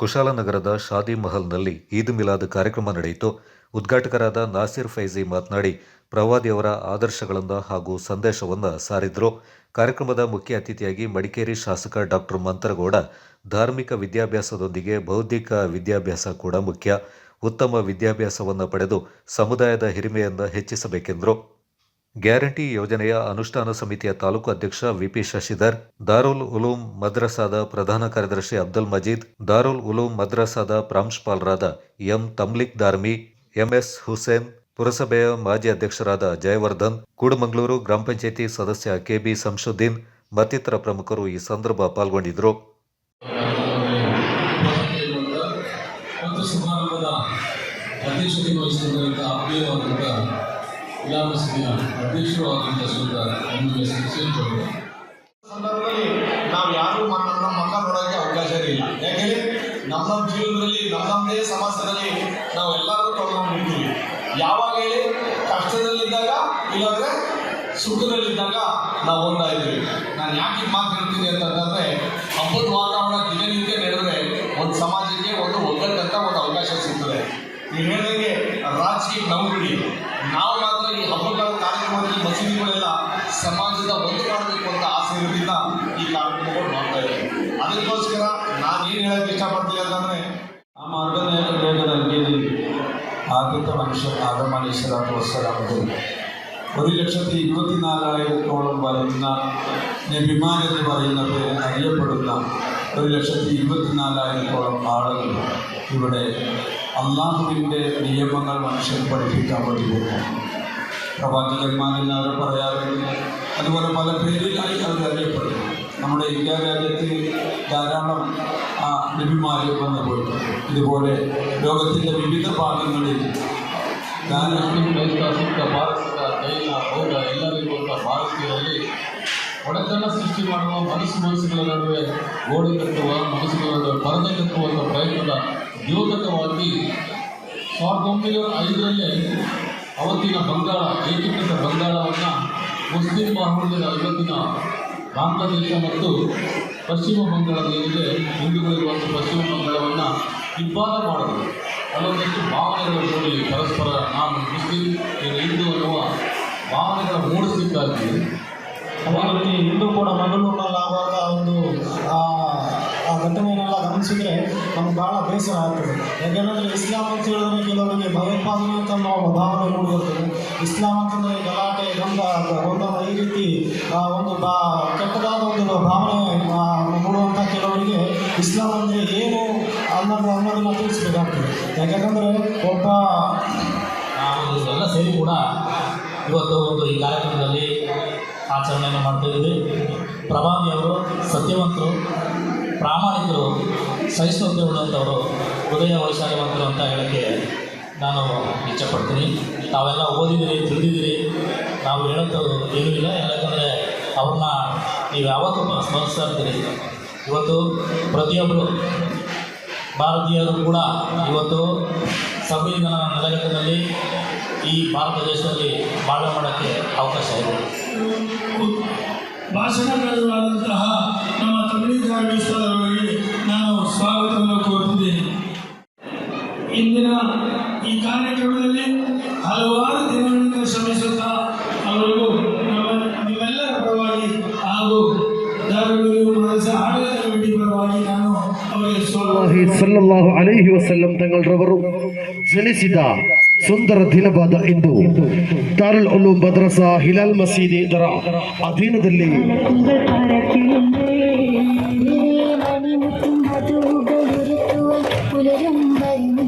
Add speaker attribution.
Speaker 1: ಕುಶಾಲನಗರದ ಶಾದಿ ಮಹಲ್ನಲ್ಲಿ ಈದ್ ಮಿಲಾದ್ ಕಾರ್ಯಕ್ರಮ ನಡೆಯಿತು. ಉದ್ಘಾಟಕರಾದ ನಾಸಿರ್ ಫೈಜಿ ಮಾತನಾಡಿ, ಪ್ರವಾದಿಯವರ ಆದರ್ಶಗಳನ್ನು ಹಾಗೂ ಸಂದೇಶವನ್ನು ಸಾರಿದ್ರು. ಕಾರ್ಯಕ್ರಮದ ಮುಖ್ಯ ಅತಿಥಿಯಾಗಿ ಮಡಿಕೇರಿ ಶಾಸಕ ಡಾಕ್ಟರ್ ಮಂತರಗೌಡ, ಧಾರ್ಮಿಕ ವಿದ್ಯಾಭ್ಯಾಸದೊಂದಿಗೆ ಬೌದ್ಧಿಕ ವಿದ್ಯಾಭ್ಯಾಸ ಕೂಡ ಮುಖ್ಯ. ಉತ್ತಮ ವಿದ್ಯಾಭ್ಯಾಸವನ್ನು ಪಡೆದು ಸಮುದಾಯದ ಹಿರಿಮೆಯನ್ನು ಹೆಚ್ಚಿಸಬೇಕೆಂದರು. ಗ್ಯಾರಂಟಿ ಯೋಜನೆಯ ಅನುಷ್ಠಾನ ಸಮಿತಿಯ ತಾಲೂಕು ಅಧ್ಯಕ್ಷ ವಿಪಿ ಶಶಿಧರ್, ದಾರುಲ್ ಉಲೂಂ ಮದ್ರಸಾದ ಪ್ರಧಾನ ಕಾರ್ಯದರ್ಶಿ ಅಬ್ದುಲ್ ಮಜೀದ್, ದಾರುಲ್ ಉಲೂಂ ಮದ್ರಸಾದ ಪ್ರಾಂಶುಪಾಲರಾದ ಎಂ ತಮ್ಲಿಕ್ ದಾರ್ಮಿ, ಎಂಎಸ್ ಹುಸೇನ್, ಪುರಸಭೆಯ ಮಾಜಿ ಅಧ್ಯಕ್ಷರಾದ ಜಯವರ್ಧನ್, ಕೂಡಮಂಗಳೂರು ಗ್ರಾಮ ಪಂಚಾಯಿತಿ ಸದಸ್ಯ ಕೆಬಿ ಸಂಶುದ್ದೀನ್ ಮತ್ತಿತರ ಪ್ರಮುಖರು ಈ ಸಂದರ್ಭ ಪಾಲ್ಗೊಂಡಿದ್ದರು.
Speaker 2: ಅಧ್ಯಕ್ಷತೆ ಇಲಾಮ ಸಭೆಯ ಅಧ್ಯಕ್ಷರು ಆದಂಥ ಶ್ರೀಯುತ ಎಂ
Speaker 3: ಸಂದರ್ಭದಲ್ಲಿ ನಾವು ಯಾರು ನಮ್ಮ ಮಕ್ಕ ನೋಡೋಕ್ಕೆ ಅವಕಾಶ ಇಲ್ಲ. ಯಾಕೆ ನಮ್ಮ ಜೀವನದಲ್ಲಿ ನಮ್ಮ ನಮ್ಮದೇ ಸಮಾಜದಲ್ಲಿ ನಾವು ಎಲ್ಲರೂ ತೊಗೊಂಡು ಯಾವಾಗ ಹೇಳಿ ಕಷ್ಟದಲ್ಲಿದ್ದಾಗ ಇಲ್ಲಾಂದ್ರೆ ಸುಖದಲ್ಲಿದ್ದಾಗ ನಾವು ಒಂದಾಯ್ತೀವಿ ನಾನು ಯಾಕೆ ಮಾತು ಹೇಳ್ತೀನಿ ಅಂತಂದ್ರೆ
Speaker 4: ആദ്യത്തെ മനുഷ്യൻ ആദം അലി സ്വലാത്തു വസ്സലാമത്തിൽ ഒരു ലക്ഷത്തി ഇരുപത്തിനാലായിരത്തോളം വരുന്ന നബിമാൻ എന്ന് പറയുന്ന പേര് അറിയപ്പെടുന്ന ഒരു ലക്ഷത്തി ഇരുപത്തിനാലായിരത്തോളം ആളുകൾ ഇവിടെ അള്ളാഹുവിന്റെ നിയമങ്ങൾ മനുഷ്യൻ പഠിപ്പിക്കാൻ വേണ്ടി പോകുന്നു പ്രവാചകന്മാരെന്നവർ പറയാറുണ്ട് അതുപോലെ പല പേരിലായി അവർ അറിയപ്പെടുന്നു. നമ്മുടെ ഇന്ത്യ രാജ്യത്ത് ധാരാളം ആ, നബിമാർ വന്നു പോയിട്ടുണ്ട് ഇതുപോലെ ലോകത്തിൻ്റെ വിവിധ ഭാഗങ്ങളിൽ ധാരാളം
Speaker 2: ಮುಸ್ಲಿಂ ಕ್ರೈಸ್ತ ಸಿಖ್ ಭಾರತದ ಜೈನ ಬೌದ್ಧ ಎಲ್ಲರಿರುವಂಥ ಭಾರತೀಯರಲ್ಲಿ ಒಡೆತನ ಸೃಷ್ಟಿ ಮಾಡುವ ಮನಸ್ಸು ಮನಸ್ಸುಗಳ ನಡುವೆ ಗೋಡೆ ಕಟ್ಟುವ ಮನಸ್ಸುಗಳ ನಡುವೆ ಪರದೆ ಕಟ್ಟುವಂಥ ಪ್ರಯತ್ನದ ದ್ಯೋತಕವಾಗಿ ಸಾವಿರದ ಒಂಬೈನೂರ ಐದರಲ್ಲೇ ಅವತ್ತಿನ ಬಂಗಾಳ ಏಕೀಕೃತ ಬಂಗಾಳವನ್ನು ಮುಸ್ಲಿಂ ಬಾಹುಳ್ಯದ ಇವತ್ತಿನ ಬಾಂಗ್ಲಾದೇಶ ಮತ್ತು ಪಶ್ಚಿಮ ಬಂಗಾಳದ ಏನಿದೆ ಹಿಂದೂಗಳಿರುವಂಥ ಪಶ್ಚಿಮ ಬಂಗಾಳವನ್ನು ಇಬ್ಬಾದ ಮಾಡೋದು. ಅಲ್ಲೊಂದಷ್ಟು ಭಾವನೆಗಳ ಜೊತೆ ಪರಸ್ಪರ ನಾನು ಮುಸ್ಲಿಂ ನೀನು ಹಿಂದೂ ಅನ್ನುವ ಭಾವನೆಗಳ ಮೂಡಿಸಲಿಕ್ಕಾಗಿ
Speaker 5: ಅದೇ ರೀತಿ ಇಂದು ಕೂಡ ಮಂಗಳೂರಿನಲ್ಲಾಗುವಾಗ ಒಂದು, ಆ ಘಟನೆಯನ್ನೆಲ್ಲ ಗಮನಿಸಿದರೆ ನಮ್ಗೆ ಭಾಳ ಬೇಸರ ಆಗ್ತದೆ. ಯಾಕೆಂದರೆ ಇಸ್ಲಾಂ ಅಂತ ಹೇಳಿದ್ರೆ ಕೆಲವರಿಗೆ ಭಯೋತ್ಪಾದನೆ ಅಂತ ನಾವು ಭಾವನೆ ಮೂಡಿಬರ್ತದೆ. ಇಸ್ಲಾಂ ಅಂತಂದರೆ ಗಲಾಟೆ ಗೊಂದಲ ಈ ರೀತಿ ಒಂದು ಬಾ, ಕೆಟ್ಟದಾದ ಒಂದು ಭಾವನೆ ಕೆಲವರಿಗೆ ಇಸ್ಲಾಂ ಅಂದರೆ ಏನು ಅನ್ನೋದು ಅನ್ನೋದನ್ನ ತಿಳಿಸ್ಬೇಕಾಗ್ತದೆ ಯಾಕಂದ್ರೆ ಒಬ್ಬ
Speaker 6: ಎಲ್ಲ ಸೇರಿ ಕೂಡ ಇವತ್ತು ಒಂದು ಈ ಕಾರ್ಯಕ್ರಮದಲ್ಲಿ ಆಚರಣೆಯನ್ನು ಮಾಡ್ತಾ ಇದ್ದೀವಿ. ಪ್ರಭಾವಿಯವರು ಸತ್ಯವಂತರು, ಪ್ರಾಮಾಣಿಕರು ಉಳ್ಳಂಥವರು ಹೃದಯ ವೈಶಾಲ್ಯವಂತರು ಅಂತ ಹೇಳೋಕ್ಕೆ ನಾನು ಇಚ್ಛಪಡ್ತೀನಿ. ತಾವೆಲ್ಲ ಓದಿದ್ದೀರಿ, ತಿಳಿದಿದ್ದೀರಿ. ನಾವು ಹೇಳೋದು ಏನೂ ಇಲ್ಲ. ಯಾಕಂದರೆ ಅವ್ರನ್ನ ನೀವು ಯಾವತ್ತೂ ಸ್ಮರಿಸ್ತಾ ಇರ್ತೀರಿ. ಇವತ್ತು ಪ್ರತಿಯೊಬ್ಬರು ಭಾರತೀಯರು ಕೂಡ ಇವತ್ತು ಸಂವಿಧಾನ ನೆಲೆಗಟ್ಟಿನಲ್ಲಿ ಈ ಭಾರತ ದೇಶದಲ್ಲಿ ಬಾಳ್ವೆ ಮಾಡೋಕ್ಕೆ ಅವಕಾಶ ಇದೆ.
Speaker 7: ಭಾಷಣಕಾರರಾದಂತಹ ನಮ್ಮ ವಿಶ್ವದವರಿಗೆ ನಾನು ಸ್ವಾಗತವನ್ನು ಕೋರುತ್ತಿದ್ದೇನೆ. ಇಂದಿನ ಈ ಕಾರ್ಯಕ್ರಮದಲ್ಲಿ ಹಲವಾರು ದಿನಗಳಿಂದ ಶ್ರಮಿಸುತ್ತಾ
Speaker 8: ಅಲೈಹಿ ವಸಲ್ಲಂ ತಂಗಳರವರು ಜನಿಸಿದ ಸುಂದರ ದಿನವಾದ ಇಂದು ದಾರುಲ್ ಉಲೂಮ್ ಮದ್ರಸಾ ಹಿಲಾಲ್ ಮಸೀದಿ ಇದರ ಅಧೀನದಲ್ಲಿ
Speaker 9: ಮಣಿಮುತ್ತು ಮಧುಗಳಿರುತ್ತುವ ಪುಲರಂಬರಿನ